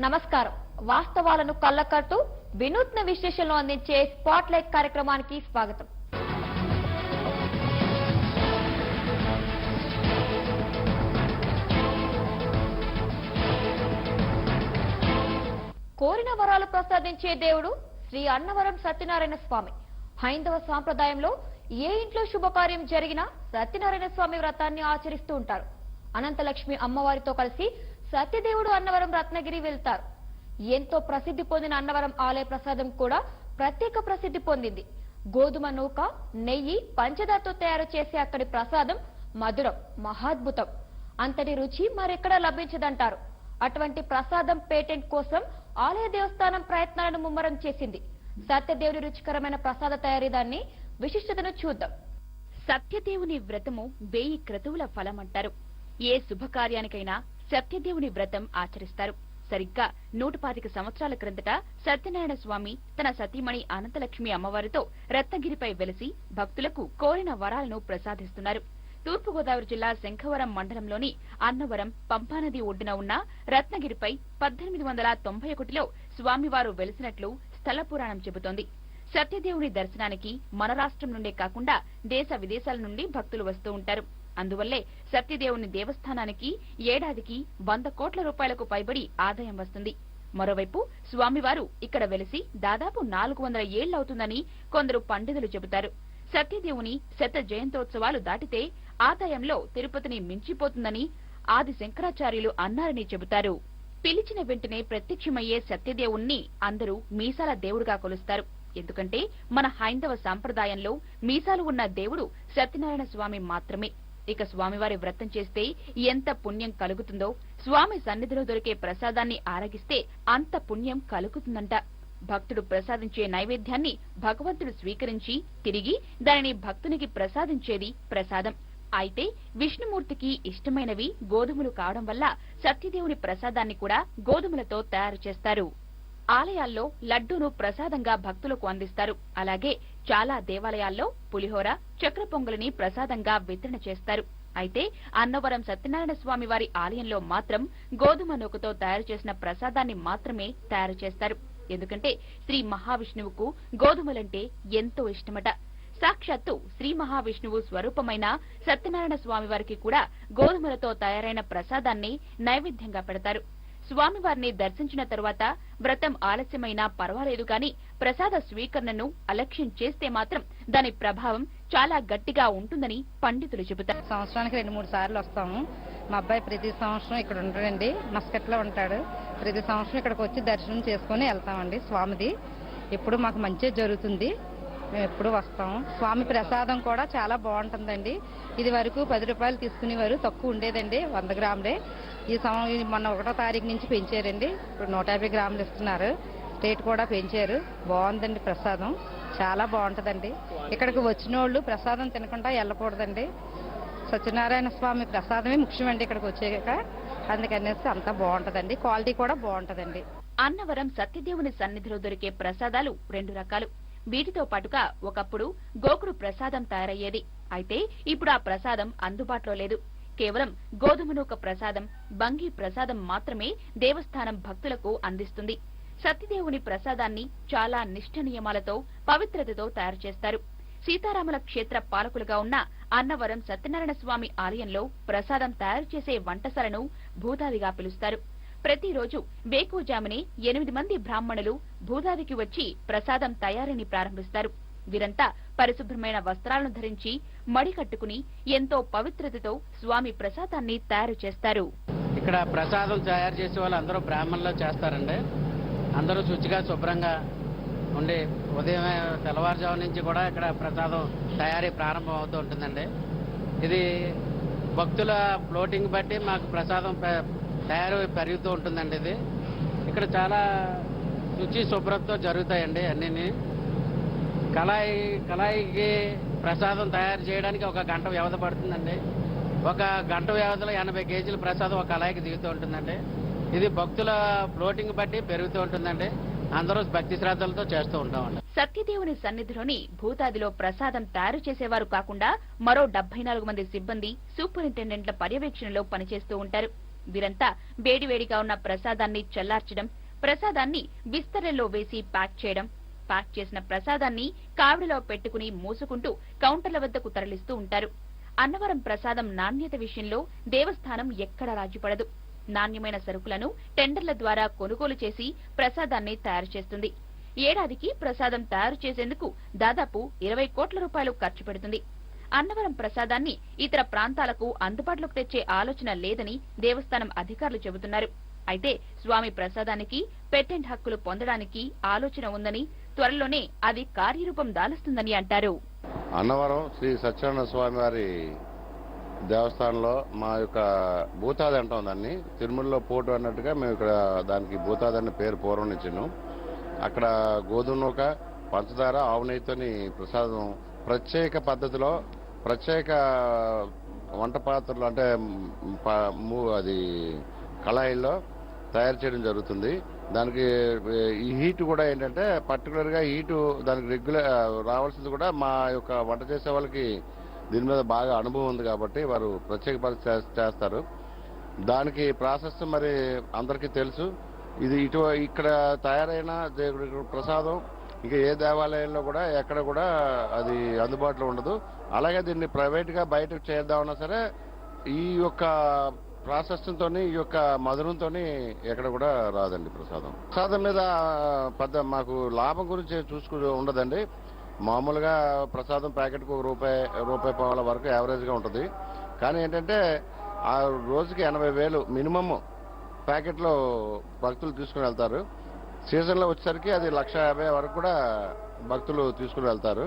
నమస్కారం. వాస్తవాలను కళ్ళకట్టు వినూత్న విశ్లేషణలు అందించే స్పాట్ లైట్ కార్యక్రమానికి స్వాగతం. కోరిన వరాలు ప్రసాదించే దేవుడు శ్రీ అన్నవరం సత్యనారాయణ స్వామి. హైందవ సాంప్రదాయంలో ఏ ఇంట్లో శుభకార్యం జరిగినా సత్యనారాయణ స్వామి వ్రతాన్ని ఆచరిస్తూ ఉంటారు. అనంతలక్ష్మి అమ్మవారితో కలిసి సత్యదేవుడు అన్నవరం రత్నగిరి వెళ్తారు. ఎంతో ప్రసిద్ధి పొందిన అన్నవరం ఆలయ ప్రసాదం కూడా ప్రత్యేక ప్రసిద్ధి పొందింది. గోధుమ నూక నెయ్యి పంచదారతో తయారు చేసే అక్కడి ప్రసాదం మధురం మహాద్భుతం. అంతటి రుచి మరెక్కడా లభించదంటారు. అటువంటి ప్రసాదం పేటెంట్ కోసం ఆలయ దేవస్థానం ప్రయత్నాలను ముమ్మరం చేసింది. సత్యదేవుడి రుచికరమైన ప్రసాద తయారీదాన్ని విశిష్టతను చూద్దాం. సత్యదేవుని వ్రతము వేయి క్రతువుల ఫలమంటారు. ఏ శుభకార్యానికైనా సత్యదేవుని వ్రతం ఆచరిస్తారు. సరిగ్గా నూట పాతిక సంవత్సరాల క్రిందట సత్యనారాయణ స్వామి తన సతీమణి అనంతలక్ష్మి అమ్మవారితో రత్నగిరిపై వెలిసి భక్తులకు కోరిన వరాలను ప్రసాదిస్తున్నారు. తూర్పుగోదావరి జిల్లా శంఖవరం మండలంలోని అన్నవరం పంపానది ఒడ్డున ఉన్న రత్నగిరిపై పద్దెనిమిది వందల తొంభై ఒకటిలో స్వామివారు వెలిసినట్లు స్థల పురాణం చెబుతోంది. సత్యదేవుని దర్శనానికి మన రాష్ట్రం నుండే కాకుండా దేశ విదేశాల నుండి భక్తులు వస్తూ ఉంటారు. అందువల్లే సత్యదేవుని దేవస్థానానికి ఏడాదికి వంద కోట్ల రూపాయలకు పైబడి ఆదాయం వస్తుంది. మరోవైపు స్వామివారు ఇక్కడ వెలిసి దాదాపు నాలుగు వందల ఏళ్ళవుతుందని కొందరు పండితులు చెబుతారు. సత్యదేవుని శత జయంతోత్సవాలు దాటితే ఆదాయంలో తిరుపతిని మించిపోతుందని ఆది శంకరాచార్యులు అన్నారని చెబుతారు. పిలిచిన వెంటనే ప్రత్యక్షమయ్యే సత్యదేవుణ్ణి అందరూ మీసాల దేవుడుగా కొలుస్తారు. ఎందుకంటే మన హైందవ సాంప్రదాయంలో మీసాలు ఉన్న దేవుడు సత్యనారాయణ స్వామి మాత్రమే. ఇక స్వామివారి వ్రతం చేస్తే ఎంత పుణ్యం కలుగుతుందో స్వామి సన్నిధిలో దొరికే ప్రసాదాన్ని ఆరగిస్తే అంత పుణ్యం కలుగుతుందంట. భక్తుడు ప్రసాదించే నైవేద్యాన్ని భగవంతుడు స్వీకరించి తిరిగి దానిని భక్తునికి ప్రసాదించేది ప్రసాదం. అయితే విష్ణుమూర్తికి ఇష్టమైనవి గోధుమలు కావడం వల్ల సత్యదేవుని ప్రసాదాన్ని కూడా గోధుమలతో తయారు చేస్తారు. ఆలయాల్లో లడ్డూను ప్రసాదంగా భక్తులకు అందిస్తారు. అలాగే చాలా దేవాలయాల్లో పులిహోర చక్ర పొంగలిని ప్రసాదంగా వితరణ చేస్తారు. అయితే అన్నవరం సత్యనారాయణ స్వామి వారి ఆలయంలో మాత్రం గోధుమ నూకతో తయారు చేసిన ప్రసాదాన్ని మాత్రమే తయారు చేస్తారు. ఎందుకంటే శ్రీ మహావిష్ణువుకు గోధుమలంటే ఎంతో ఇష్టమట. సాక్షాత్తు శ్రీ మహావిష్ణువు స్వరూపమైన సత్యనారాయణ స్వామి వారికి కూడా గోధుమలతో తయారైన ప్రసాదాన్ని నైవేద్యంగా పెడతారు. స్వామివారిని దర్శించిన తర్వాత వ్రతం ఆలస్యమైనా పర్వాలేదు కానీ ప్రసాద స్వీకరణను అలక్ష్యం చేస్తే మాత్రం దాని ప్రభావం చాలా గట్టిగా ఉంటుందని పండితులు చెబుతారు. సంవత్సరానికి రెండు మూడు సార్లు వస్తాము. మా అబ్బాయి ప్రతి సంవత్సరం ఇక్కడ ఉంటాడండి మస్కట్లో ఉంటాడు. ప్రతి సంవత్సరం ఇక్కడికి వచ్చి దర్శనం చేసుకొని వెళ్తామండి స్వామిది. ఎప్పుడు మాకు మంచిగా జరుగుతుంది. మేము ఎప్పుడు వస్తాం. స్వామి ప్రసాదం కూడా చాలా బాగుంటుందండి. ఇది వరకు పది రూపాయలు తీసుకునేవారు. తక్కువ ఉండేదండి వంద గ్రాములే. ఈ సంవ మొన్న ఒకటో తారీఖు నుంచి పెంచారండి. ఇప్పుడు నూట యాభై గ్రాములు ఇస్తున్నారు. రేటు కూడా పెంచారు. బాగుందండి ప్రసాదం. చాలా బాగుంటుందండి. ఇక్కడికి వచ్చిన వాళ్ళు ప్రసాదం తినకుండా వెళ్ళకూడదండి. సత్యనారాయణ స్వామి ప్రసాదమే ముఖ్యమండి ఇక్కడికి వచ్చాక. అందుకనేసి అంతా బాగుంటుందండి. క్వాలిటీ కూడా బాగుంటుందండి. అన్నవరం సత్యదేవుని సన్నిధిలో దొరికే ప్రసాదాలు రెండు రకాలు. వీటితో పాటుగా ఒకప్పుడు గోకుడు ప్రసాదం తయారయ్యేది. అయితే ఇప్పుడు ఆ ప్రసాదం అందుబాటులో లేదు. కేవలం గోధుమ నూక ప్రసాదం బంగి ప్రసాదం మాత్రమే దేవస్థానం భక్తులకు అందిస్తుంది. సత్యదేవుని ప్రసాదాన్ని చాలా నిష్ఠ నియమాలతో పవిత్రతతో తయారు చేస్తారు. సీతారాముల క్షేత్ర పాలకులుగా ఉన్న అన్నవరం సత్యనారాయణ స్వామి ఆలయంలో ప్రసాదం తయారు చేసే వంటశాలను భూతాదిగా పిలుస్తారు. ప్రతిరోజు వేకువజామునే ఎనిమిది మంది బ్రాహ్మణులు భూదాదికి వచ్చి ప్రసాదం తయారీని ప్రారంభిస్తారు. వీరంతా పరిశుభ్రమైన వస్త్రాలను ధరించి మడి కట్టుకుని ఎంతో పవిత్రతతో స్వామి ప్రసాదాన్ని తయారు చేస్తారు. ఇక్కడ ప్రసాదం తయారు చేసే వాళ్ళు అందరూ బ్రాహ్మణులు చేస్తారండి. అందరూ శుచిగా శుభ్రంగా ఉండి ఉదయం తెల్లవారుజాము నుంచి కూడా ఇక్కడ ప్రసాదం తయారీ ప్రారంభం అవుతూ ఉంటుందండి. ఇది భక్తుల ఫ్లోటింగ్ బట్టి మాకు ప్రసాదం తయారు పెరుగుతూ ఉంటుందండి ఇది. ఇక్కడ చాలా శుచి శుభ్రతతో జరుగుతాయండి అన్నీ కళాయి కళాయికి ప్రసాదం తయారు చేయడానికి ఒక గంట వ్యవధి పడుతుందండి. ఒక గంట వ్యవధిలో ఎనభై కేజీల ప్రసాదం ఒక కళాయికి దిగుతూ ఉంటుందండి. ఇది భక్తుల ఫ్లోటింగ్ బట్టి పెరుగుతూ ఉంటుందండి. అందరూ భక్తి శ్రద్ధలతో చేస్తూ ఉంటామండి. సత్యదేవుని సన్నిధిలోని భూతాదిలో ప్రసాదం తయారు చేసేవారు కాకుండా మరో డెబ్బై నాలుగు మంది సిబ్బంది సూపరింటెండెంట్ల పర్యవేక్షణలో పనిచేస్తూ ఉంటారు. వీరంతా వేడివేడిగా ఉన్న ప్రసాదాన్ని చల్లార్చడం ప్రసాదాన్ని విస్తరణలో వేసి ప్యాక్ చేయడం ప్యాక్ చేసిన ప్రసాదాన్ని కావిడిలో పెట్టుకుని మూసుకుంటూ కౌంటర్ల వద్దకు తరలిస్తూ ఉంటారు. అన్నవరం ప్రసాదం నాణ్యత విషయంలో దేవస్థానం ఎక్కడా రాజీపడదు. నాణ్యమైన సరుకులను టెండర్ల ద్వారా కొనుగోలు చేసి ప్రసాదాన్ని తయారు చేస్తుంది. ఏడాదికి ప్రసాదం తయారు చేసేందుకు దాదాపు ఇరవై కోట్ల రూపాయలు ఖర్చు పెడుతుంది. అన్నవరం ప్రసాదాన్ని ఇతర ప్రాంతాలకు అందుబాటులోకి తెచ్చే ఆలోచన లేదని దేవస్థానం అధికారులు చెబుతున్నారు. అయితే స్వామి ప్రసాదానికి పెటెంట్ హక్కులు పొందడానికి ఆలోచన ఉందని త్వరలోనే అది కార్యరూపం దాలుస్తుందని అంటారు. అన్నవరం శ్రీ సత్యనారాయణ స్వామి వారి దేవస్థానంలో మా యొక్క భూతాది అంటాం దాన్ని. తిరుమలలో పోటు అన్నట్టుగా మేము ఇక్కడ దానికి భూతాది అనే పేరు పూర్వం ఇచ్చాను అక్కడ గోధుమ నూక పంచదార ఆవు నెయ్యితోని ప్రసాదం ప్రత్యేక పద్ధతిలో ప్రత్యేక వంట పాత్రలు అంటే అది కళాయిల్లో తయారు చేయడం జరుగుతుంది. దానికి ఈ హీట్ కూడా ఏంటంటే పర్టికులర్గా హీటు దానికి రెగ్యులర్ రావాల్సింది కూడా మా యొక్క వంట చేసే వాళ్ళకి దీని మీద బాగా అనుభవం ఉంది కాబట్టి వారు ప్రత్యేక పరీక్ష చేస్తారు. దానికి ప్రాసెస్ మరి అందరికీ తెలుసు. ఇది ఇటు ఇక్కడ తయారైన దేవుడి ప్రసాదం ఇంకా ఏ దేవాలయంలో కూడా ఎక్కడ కూడా అది అందుబాటులో ఉండదు. అలాగే దీన్ని ప్రైవేట్గా బయటకు చేద్దామన్నా సరే ఈ యొక్క ప్రాసెస్ ఈ యొక్క మధురంతోని ఎక్కడ కూడా రాదండి ప్రసాదం. ప్రసాదం మీద పెద్ద మాకు లాభం గురించి చూసుకు ఉండదండి. మామూలుగా ప్రసాదం ప్యాకెట్కు ఒక రూపాయి రూపాయి పావుల వరకు యావరేజ్గా ఉంటుంది. కానీ ఏంటంటే ఆ రోజుకి ఎనభై వేలు మినిమమ్ ప్యాకెట్లో భక్తులు తీసుకుని వెళ్తారు. సీజన్లో వచ్చేసరికి అది లక్ష యాభై వరకు కూడా భక్తులు తీసుకుని వెళ్తారు.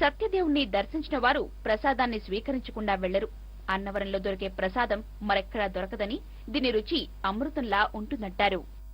సత్యదేవుణ్ణి దర్శించిన వారు ప్రసాదాన్ని స్వీకరించకుండా వెళ్ళరు అన్నవరంలో దొరికే ప్రసాదం మరెక్కడా దొరకదని దీని రుచి అమృతంలా ఉంటుందంటారు.